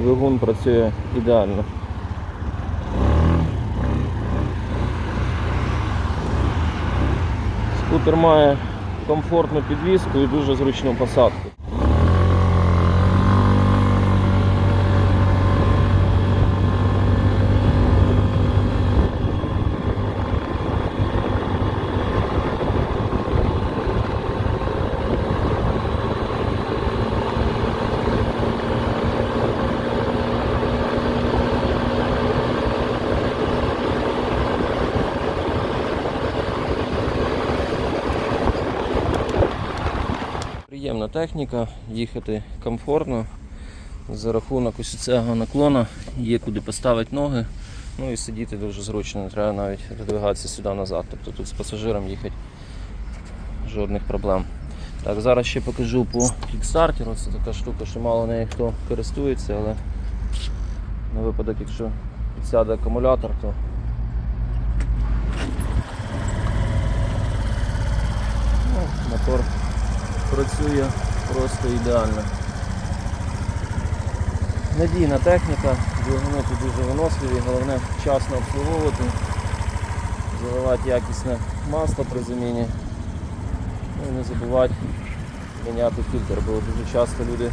двигун працює ідеально. Скутер має комфортну підвіску і дуже зручну посадку. Приємна техніка, їхати комфортно. За рахунок ось цього наклона є куди поставити ноги. Ну і сидіти дуже зручно, не треба навіть видвигатися сюди назад. Тобто тут з пасажиром їхати жодних проблем. Так, зараз ще покажу по кікстартеру. Це така штука, що мало нею хто користується, але на випадок, якщо підсяде акумулятор, то ну, мотор працює просто ідеально. Надійна техніка, двигуни дуже виносливі, головне вчасно обслуговувати, заливати якісне масло при заміні. Ну і не забувати міняти фільтр, бо дуже часто люди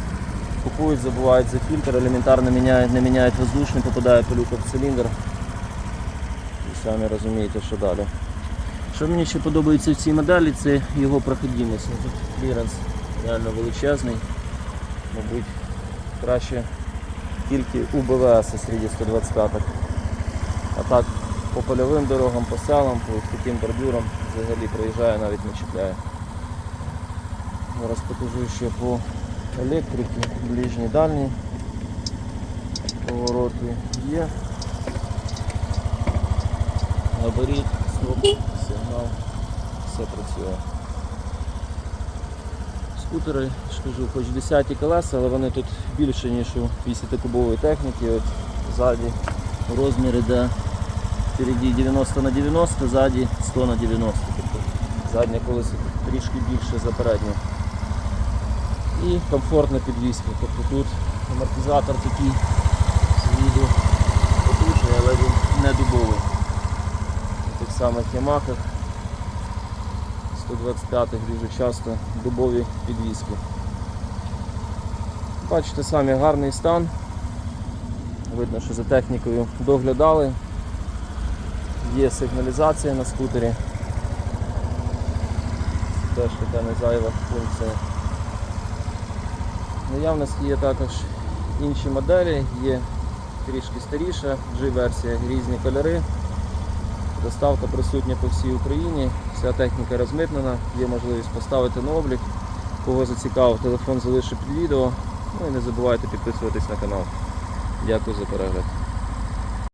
купують, забувають за фільтр, елементарно міняють, не міняють воздушний, попадає пилюка в циліндр. І самі розумієте, що далі. Що мені ще подобається в цій моделі, це його проходимість. Ну, Тут кліренс реально величезний. Мабуть, краще тільки у БВС серед 125 А так по польовим дорогам, по селам, по таким бордюрам взагалі проїжджає, навіть не чіпляє. Зараз покажу ще по електриці, ближній дальній. Повороти є. Габарит, сигнал, все працює. Скутери, ж хоч 10 колеса, але вони тут більше, ніж у 50-кубової техніки. От ззаді розміри, де впереді 90 на 90, ззаді 100 на 90. Тобто заднє колесо трішки більше за переднє. І комфортна підвізка. Тобто тут амортизатор такий з потужний, але він не дубовий. На тих самих ямахах 125-х дуже часто дубові підвіски. Бачите самі гарний стан. Видно, що за технікою доглядали. Є сигналізація на скутері. Теж така не зайва функція. Наявності є також інші моделі, є трішки старіша G-версія, різні кольори. Доставка присутня по всій Україні, вся техніка розмитнена, є можливість поставити на облік. Кого зацікавив, телефон залишу під відео. Ну і не забувайте підписуватись на канал. Дякую за перегляд.